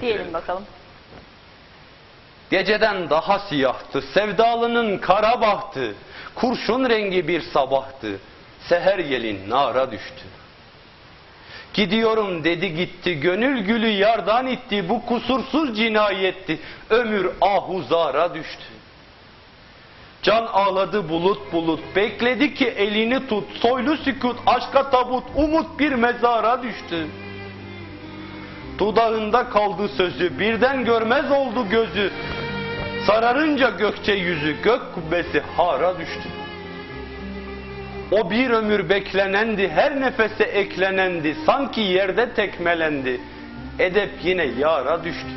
Diyelim bakalım. Geceden daha siyahtı, sevdalının kara bahtı, kurşun rengi bir sabahtı, seher yelin nara düştü. Gidiyorum dedi gitti, gönül gülü yardan itti, bu kusursuz cinayetti, ömür ahuzara düştü. Can ağladı bulut bulut, bekledi ki elini tut, soylu sükut, aşka tabut, umut bir mezara düştü. Dudağında kaldı sözü, birden görmez oldu gözü. Sararınca gökçe yüzü, gök kubbesi hara düştü. O bir ömür beklenendi, her nefese eklenendi, sanki yerde tekmelendi. Edep yine yara düştü.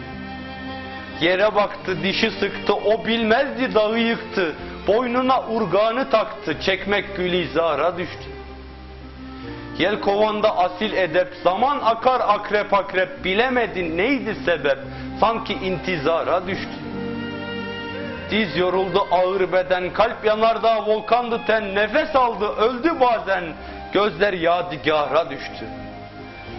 Yere baktı, dişi sıktı, o bilmezdi dağı yıktı. Boynuna urganı taktı, çekmek gülizara düştü. Yel kovanda asil edep, zaman akar akrep akrep, bilemedin neydi sebep, sanki intizara düştü. Diz yoruldu ağır beden, kalp yanardağ volkandı ten, nefes aldı öldü bazen, gözler yadigara düştü.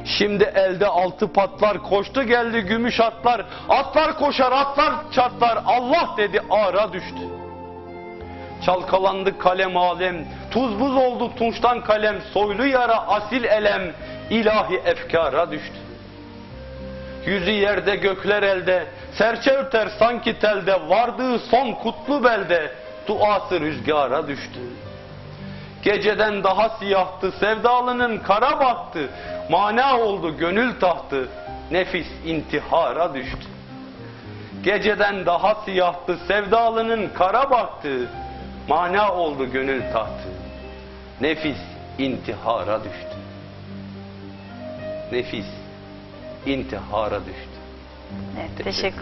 Şimdi elde altı patlar, koştu geldi gümüş atlar, atlar koşar atlar çatlar, Allah dedi ara düştü. Çalkalandı kalem alem, tuz buz oldu tunçtan kalem, soylu yara asil elem, ilahi efkara düştü. Yüzü yerde gökler elde, serçe öter sanki telde, vardığı son kutlu belde, duası rüzgara düştü. Geceden daha siyahtı, sevdalının kara baktı, mana oldu gönül tahtı, nefis intihara düştü. Geceden daha siyahtı, sevdalının kara baktı, mana oldu gönül tahtı, nefis intihara düştü. Nefis intihara düştü. Evet, teşekkür